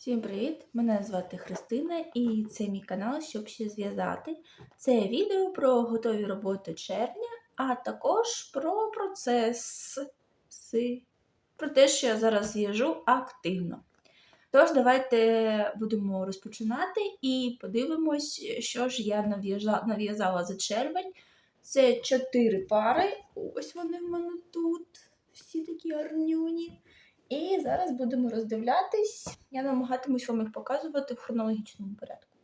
Всім привіт! Мене звати Христина і це мій канал, щоб ще зв'язати. Це відео про готові роботи червня, а також про процес, про те, що я зараз в'яжу активно. Тож, давайте будемо розпочинати і подивимось, що ж я нав'язала за червень. Це чотири пари. Ось вони в мене тут. Всі такі гарнюні. І зараз будемо роздивлятись. Я намагатимусь вам їх показувати в хронологічному порядку.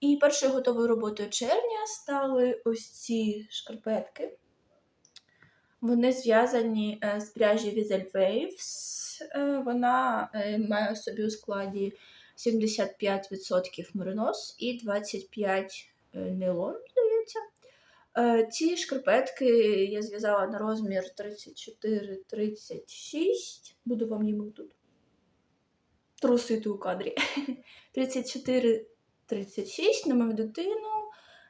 І першою готовою роботою червня стали ось ці шкарпетки. Вони зв'язані е, з пряжі Vizel Waves. Е, Вона е, має в собі у складі 75% меринос і 25% нейлон, здається. Ці шкарпетки я зв'язала на розмір 34-36. Буду вам їм тут трусити у кадрі. 34-36 на мою дитину.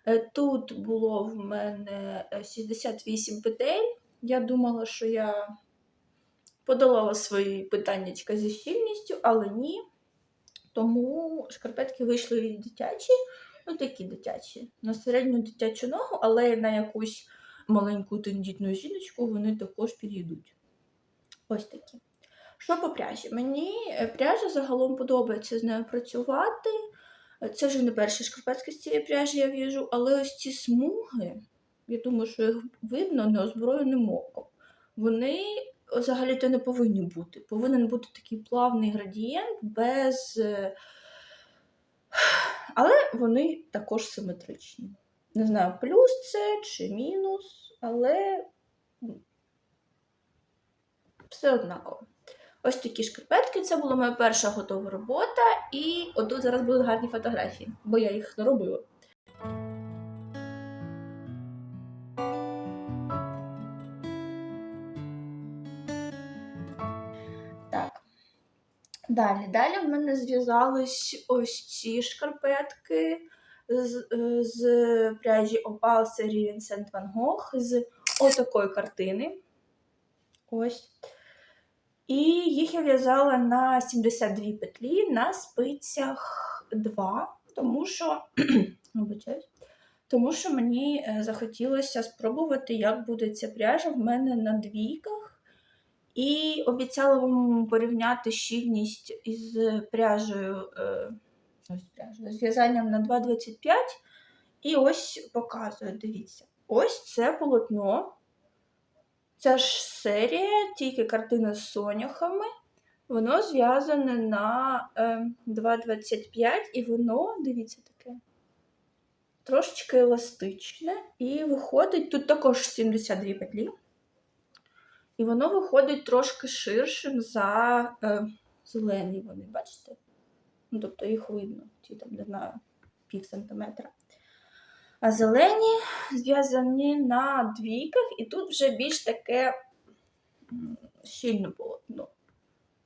Е, Тут було в мене е, 68 петель. Я думала, що я подолала свої питаннячка зі щільністю, але ні. Тому шкарпетки вийшли дитячі, ну такі дитячі, на середню дитячу ногу, але на якусь маленьку тендітну жіночку вони також підійдуть. Ось такі. Що по пряжі? Мені е, пряжа загалом подобається з нею працювати. Е, Це вже не перші шкарпетки з цієї пряжі я в'яжу, але ось ці смуги, я думаю, що їх видно неозброєним оком. Вони взагалі-то не повинні бути. Повинен бути такий плавний градієнт без. Але вони також симетричні. Не знаю, плюс це чи мінус, але ну, все однаково. Ось такі шкарпетки. Це була моя перша готова робота, і отут зараз будуть гарні фотографії, бо я їх не робила. Далі. Далі в мене зв'язались ось ці шкарпетки з, е, з пряжі Opal серії Vincent Van Gogh з отакої картини. Ось. І їх я в'язала на 72 петлі на спицях 2, тому що, тому що мені е, захотілося спробувати, як буде ця пряжа в мене на двійках. І обіцяла вам порівняти щільність із пряжею, е, ось пряжею, з в'язанням на 2,25. І ось показую, дивіться. Ось це полотно. Ця ж серія, тільки картина з соняхами. Воно зв'язане на е, 2,25 і воно, дивіться, таке трошечки еластичне. І виходить, тут також 72 петлі. І воно виходить трошки ширшим за е, зелені вони, бачите? Ну, тобто їх видно, ті там, не знаю, пів сантиметра. А зелені зв'язані на двійках, і тут вже більш таке щільне полотно.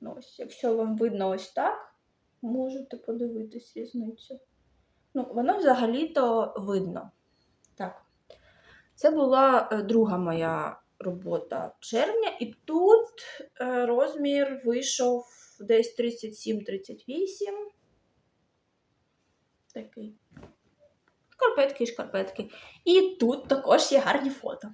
Ну, ось, якщо вам видно ось так, можете подивитись різницю. Ну, воно взагалі-то видно. Так. Це була е, друга моя робота червня, і тут е, розмір вийшов десь 37-38. Такий. Шкарпетки і шкарпетки. І тут також є гарні фото.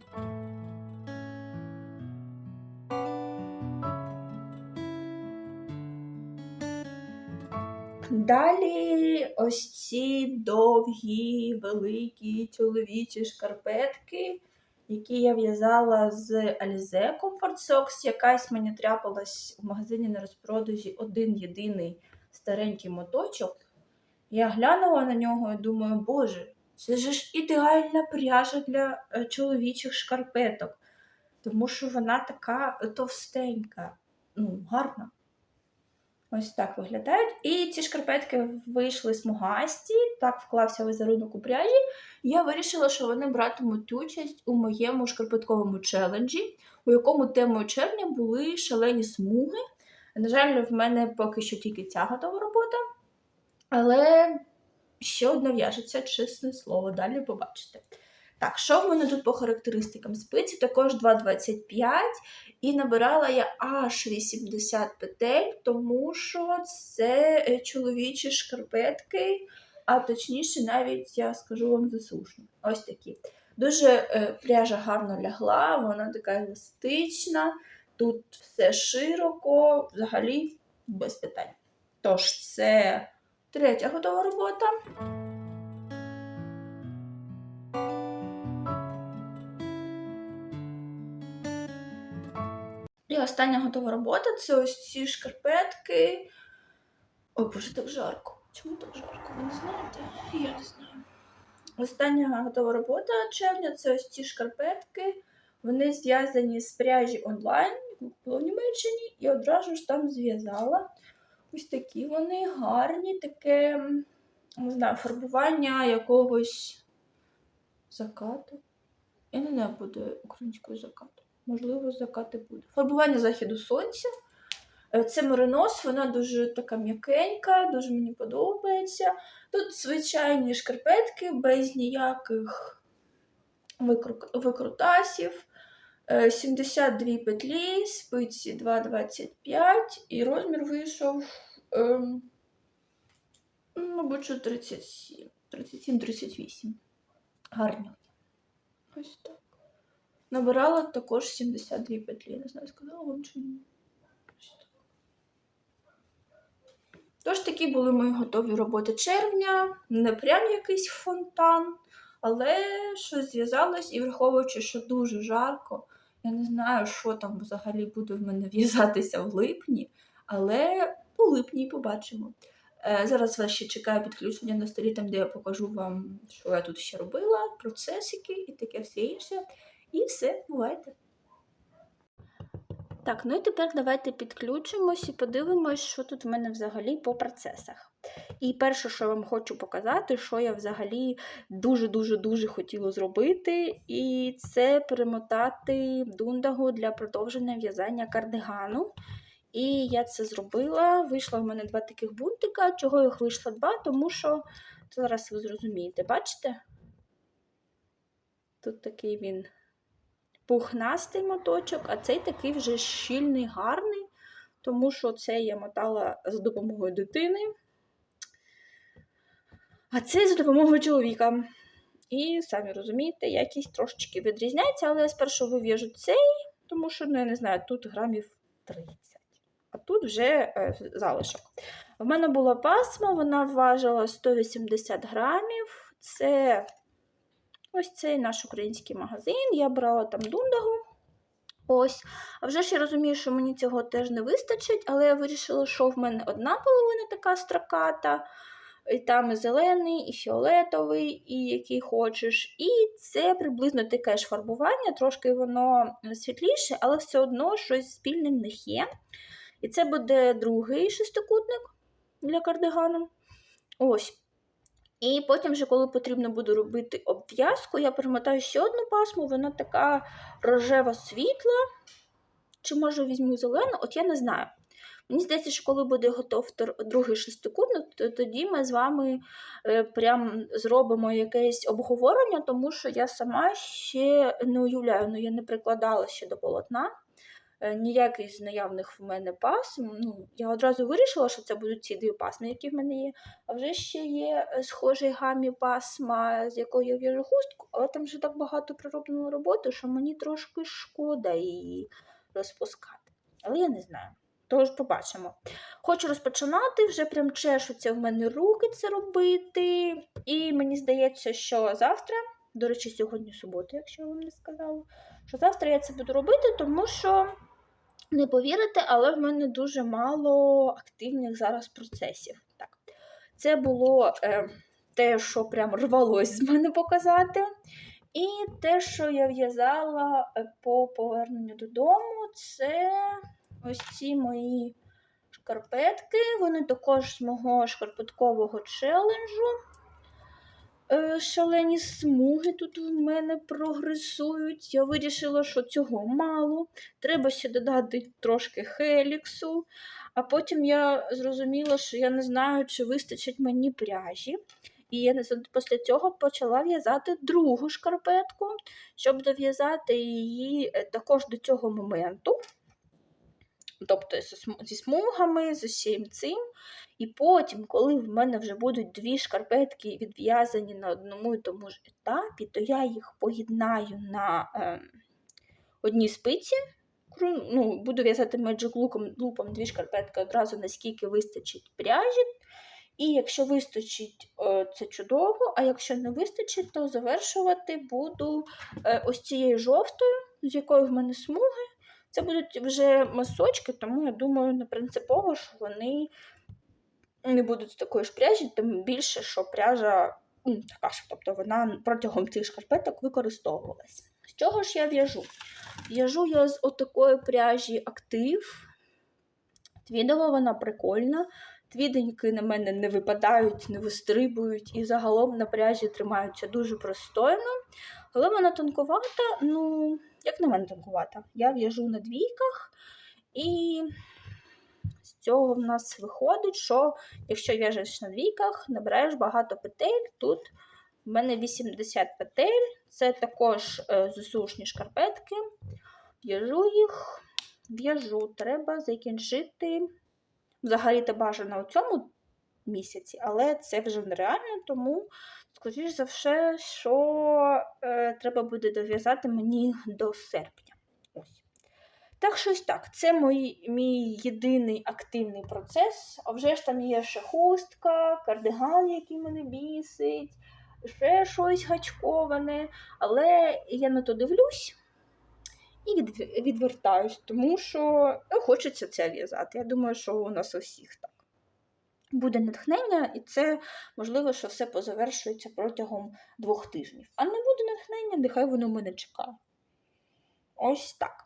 Далі ось ці довгі, великі чоловічі шкарпетки, які я в'язала з Alize Comfort Socks. Якась мені трапилась в магазині на розпродажі один єдиний старенький моточок. Я глянула на нього і думаю, боже, це ж ідеальна пряжа для е, чоловічих шкарпеток, тому що вона така товстенька, ну, гарна. Ось так виглядають. І ці шкарпетки вийшли смугасті, так вклався візерунок у пряжі. Я вирішила, що вони братимуть участь у моєму шкарпетковому челенджі, у якому темою червня були шалені смуги. На жаль, в мене поки що тільки ця готова робота. Але ще одна в'яжеться, чесне слово, далі побачите. Так, що в мене тут по характеристикам? Спиці також 2,25 і набирала я аж 80 петель, тому що це е, чоловічі шкарпетки, а точніше, навіть я скажу вам засушні. Ось такі. Дуже е, пряжа гарно лягла, вона така еластична, тут все широко, взагалі без питань. Тож, це третя готова робота. І остання готова робота це ось ці шкарпетки. Ой, боже, так жарко. Чому так жарко? Ви не знаєте? Я не знаю. Остання готова робота червня це ось ці шкарпетки. Вони зв'язані з пряжі онлайн, було в Німеччині, і одразу ж там зв'язала. Ось такі вони гарні, таке, не знаю, фарбування якогось закату. Я не знаю, буде українською закату. Можливо, закати буде. Фарбування заходу сонця. Е, Це меринос, вона дуже така м'якенька, дуже мені подобається. Тут звичайні шкарпетки без ніяких викру- викрутасів. Е, 72 петлі, спиці 2,25 і розмір вийшов, ем, мабуть, 37, 37-38. Гарні. Ось так. Набирала також 72 петлі. Не знаю, сказала вам чи ні. Тож такі були мої готові роботи червня. Не прям якийсь фонтан, але щось зв'язалось, і враховуючи, що дуже жарко, я не знаю, що там взагалі буде в мене в'язатися в липні, але у липні побачимо. Е, Зараз вас ще чекає підключення на столі, там, де я покажу вам, що я тут ще робила, процесики і таке все інше. І все, бувайте. Так, ну і тепер давайте підключимось і подивимось, що тут в мене взагалі по процесах. І перше, що я вам хочу показати, що я взагалі дуже-дуже-дуже хотіла зробити, і це перемотати дундагу для продовження в'язання кардигану. І я це зробила. Вийшло в мене два таких бунтика. Чого їх вийшло два? Тому що зараз ви зрозумієте, бачите? Тут такий він пухнастий моточок, а цей такий вже щільний, гарний, тому що це я мотала за допомогою дитини, а це за допомогою чоловіка. І самі розумієте, якість трошечки відрізняється, але я спершу вив'яжу цей, тому що, ну, я не знаю, тут грамів 30, а тут вже е, залишок. В мене була пасма, вона важила 180 грамів. Це ось цей наш український магазин. Я брала там дундагу. Ось. А вже ж я розумію, що мені цього теж не вистачить, але я вирішила, що в мене одна половина така строката, і там і зелений, і фіолетовий, і який хочеш. І це приблизно таке ж фарбування, трошки воно світліше, але все одно щось спільне в них є. І це буде другий шестикутник для кардигану. Ось. І потім, вже, коли потрібно буде робити обв'язку, я перемотаю ще одну пасму, вона така рожева світла. Чи може візьму зелену, от я не знаю. Мені здається, що коли буде готов другий шестикутник, то тоді ми з вами е, прям зробимо якесь обговорення, тому що я сама ще не уявляю, ну я не прикладала ще до полотна ніякий з наявних в мене пасм. Ну, я одразу вирішила, що це будуть ці дві пасми, які в мене є. А вже ще є е, схожий гамі пасма, з якої я в'яжу хустку, але там вже так багато пророблено роботи, що мені трошки шкода її розпускати. Але я не знаю. Тож побачимо. Хочу розпочинати, вже прям чешуться в мене руки це робити. І мені здається, що завтра, до речі, сьогодні субота, якщо я вам не сказала, що завтра я це буду робити, тому що не повірите, але в мене дуже мало активних зараз процесів. Так. Це було е, те, що прям рвалось з мене показати. І те, що я в'язала е, по поверненню додому, це ось ці мої шкарпетки. Вони також з мого шкарпеткового челенджу. Е, Шалені смуги тут в мене прогресують. Я вирішила, що цього мало. Треба ще додати трошки хеліксу. А потім я зрозуміла, що я не знаю, чи вистачить мені пряжі. І я після цього почала в'язати другу шкарпетку, щоб дов'язати її е, також до цього моменту. Тобто зі смугами, з усім цим. І потім, коли в мене вже будуть дві шкарпетки відв'язані на одному і тому ж етапі, то я їх поєднаю на е, одній спиці. Ну, буду в'язати Magic Loop, лупом дві шкарпетки одразу, наскільки вистачить пряжі. І якщо вистачить, е, це чудово, а якщо не вистачить, то завершувати буду е, ось цією жовтою, з якою в мене смуги. Це будуть вже масочки, тому я думаю, не принципово, що вони не будуть з такої ж пряжі, тим більше, що пряжа м, така ж, тобто вона протягом цих шкарпеток використовувалась. З чого ж я в'яжу? В'яжу я з отакої пряжі актив. Твідова вона прикольна. Твіденьки на мене не випадають, не вистрибують і загалом на пряжі тримаються дуже простойно. Але вона тонкувата, ну, як на мене тонкувата. Я в'яжу на двійках, і цього в нас виходить, що якщо в'яжеш на двійках, набираєш багато петель. Тут в мене 80 петель, це також е, ЗСУшні шкарпетки. В'яжу їх, в'яжу, треба закінчити. Взагалі-то бажано у цьому місяці, але це вже нереально, тому, скоріш за все, що е, треба буде дов'язати мені до серпня. Так, щось так. Це мій, мій єдиний активний процес. А вже ж там є ще хустка, кардиган, який мене бісить, ще щось гачковане. Але я на то дивлюсь і від, відвертаюсь, тому що хочеться це в'язати. Я думаю, що у нас у всіх так. Буде натхнення, і це можливо, що все позавершується протягом двох тижнів. А не буде натхнення, нехай воно мене чекає. Ось так.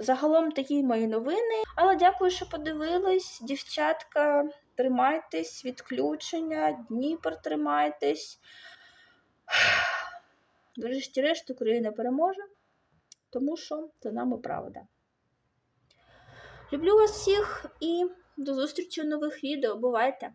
Загалом такі мої новини. Але дякую, що подивились. Дівчатка, тримайтесь, відключення, Дніпр тримайтесь. Врешті-решт, Україна переможе, тому що за нами правда. Люблю вас всіх і до зустрічі у нових відео. Бувайте!